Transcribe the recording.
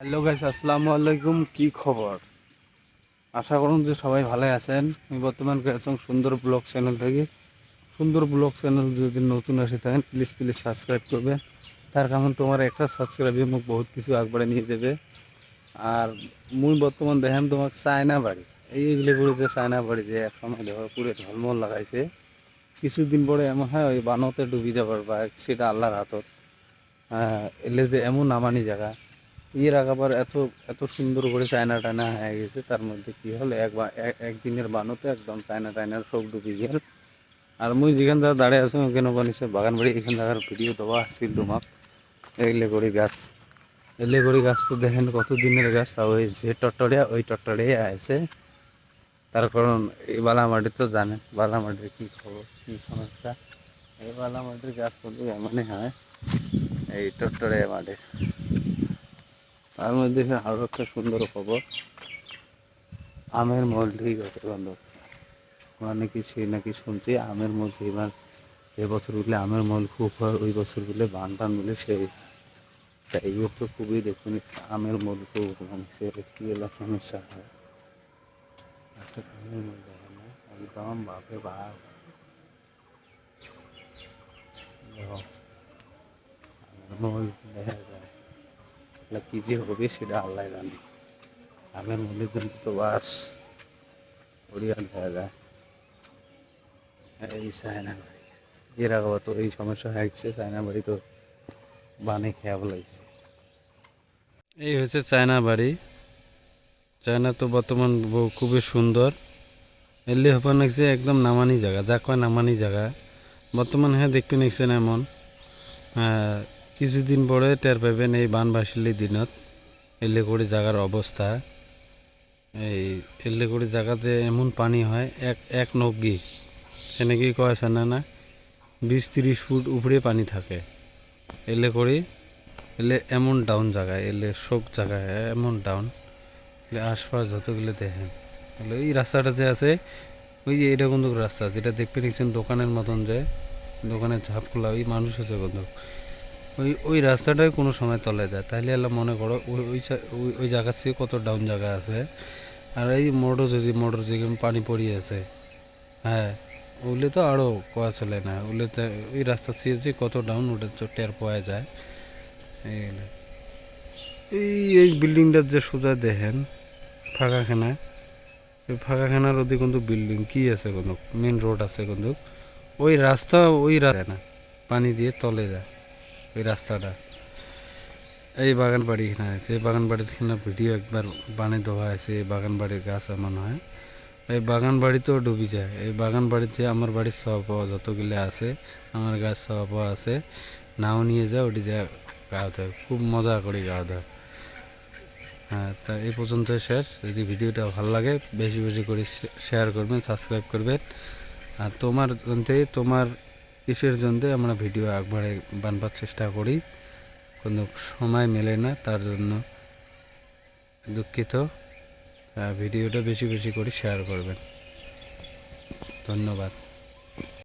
Hello guys আসসালামু আলাইকুম। কি খবর? আশা করুন যে সবাই ভালো আছেন। আমি বর্তমান গেছিলাম সুন্দর ব্লগ চ্যানেল থেকে। সুন্দর ব্লগ চ্যানেল যদি নতুন আসে থাকেন প্লিজ প্লিজ সাবস্ক্রাইব করবে। তার কারণ তোমার একটা সাবস্ক্রাইবে মোক বহুত কিছু আগবাড়ে নিয়ে যাবে। আর মুই বর্তমান দেখেন তোমাক চায়না বাড়ি। এইগুলো করে যে চায়না বাড়ি যে এক সময় দেখো পুরো ঝলমল লাগাইছে। কিছুদিন পরে এমন হয়, ওই বানতে ডুবি যাবার বা সেটা আল্লাহর হাতত। হ্যাঁ এলে যে এমন নামানি জায়গা। এর আগাবার এত এত সুন্দর করে চায়না টায়না হয়ে গেছে, তার মধ্যে কি হলো? এক এক- একদিনের বানোতে, একদম চায়না টায়নার সব ডুবি গেল। আর মুই যেখান থেকে দাঁড়িয়ে আছো, ওখানে বানিয়েছে বাগান বাড়ি, এখান থাকার ভিডিও দেওয়া আসছিল তোমাক এলে করি গাছ, এলে করি গাছ তো দেখেন কত দিনের গাছ তা ওই যে টটরিয়া ওই টটরিয়া আছে। তার কারণ এই বালা মাটি তো জানেন বালা মাটির কী খবর, কী সমস্যা? এই বালা মাটির গাছ করলে এমনই হয়, এই টটরিয়া মাটির তার মধ্যে আরও একটা সুন্দর খবর। আমের মল ঠিক আছে বন্ধু। আমরা নাকি সেই নাকি শুনছি, আমের মল এবার এবছর উঠলে আমের মল খুব হয়, ওই বছর উঠলে বান টান মিলে সেই তাই তো খুবই দেখুন আমের মল খুব মানে সে কি এলাকা সমস্যা হয় একদম বাপে। বাপ এগুলা কি যে হবে সেটা আল্লাহ জানে। আমের মনের জন্য তো বাস ওড়িয়া দেখা যায়। এই চায়না বাড়ি এর আগে তো এই সমস্যা হয়ে গেছে চায়না বাড়ি তো বানে খেয়া বলেছে। এই হচ্ছে চায়না বাড়ি চায়না তো বর্তমান খুবই সুন্দর। এলি হবার নাকছে একদম নামানি জায়গা যা কয় নামানি জায়গা। বর্তমান হ্যাঁ দেখতে নিচ্ছেন এমন। হ্যাঁ, কিছুদিন পরে টের পাবেন এই বানবাসিলি দিনত, এলেকুড়ি জায়গার অবস্থা। এই এলেকুড়ি জায়গাতে এমন পানি হয়, এক এক নগ্গি। সেনাকি কয় আছে না না বিশ তিরিশ ফুট উপরে পানি থাকে। এলে করি এলে এমন ডাউন জায়গায় এলে শোক জায়গায় এমন ডাউন এলে আশপাশ যতগুলো দেখেন। এলে এই রাস্তাটা যে আছে, ওই যে এটা কিন্তু রাস্তা, যেটা দেখতে নিচ্ছেন দোকানের মতন যে, দোকানের ঝাপ খোলা ওই মানুষ আছে কিন্তু ওই ওই রাস্তাটাই কোনো সময় তলে যায়। তাহলে এলা মনে করো ওই ওই ওই জায়গার থেকে কত ডাউন জায়গা আছে। আর এই মোটর যদি, মোটর যেরকম পানি পড়িয়ে আছে হ্যাঁ ওগুলো তো আরও কোয়া চলে না। ওগুলো তো ওই রাস্তা থেকে যে কত ডাউন ওটা তো টের পাওয়া যায়। এইগুলো এই এই বিল্ডিংটার যে সোজা দেখেন ফাঁকাখানা ওই ফাঁকাখানার ওদিকে কিন্তু বিল্ডিং কি আছে কিন্তু মেন রোড আছে কিন্তু। ওই রাস্তা ওই রাস্তা না, পানি দিয়ে তলে যায়। ওই রাস্তাটা। এই বাগান বাড়ি এখানে আছে। এই বাগান বাড়ির এখানে ভিডিও একবার বানিয়ে দেওয়া আছে। এই বাগান বাড়ির গাছ এমন হয়। এই বাগান বাড়িতেও ডুবি যায়। এই বাগান বাড়িতে আমার বাড়ির সব পাওয়া যতগুলো আছে, আমার গাছ সব আছে। নাও নিয়ে যাও, ওটি যা গাওয়া দেয় খুব মজা করে গাওয়া দেয় হ্যাঁ তা এই পর্যন্ত শেষ। যদি ভিডিওটা ভালো লাগে, বেশি বেশি করে শেয়ার করবেন সাবস্ক্রাইব করবেন। আর তোমার তোমার কিসের জন্য আমরা ভিডিও একবারে বানবার চেষ্টা করি? কোনো সময় মেলে না, তার জন্য দুঃখিত। ভিডিওটা বেশি বেশি করে শেয়ার করবেন। ধন্যবাদ।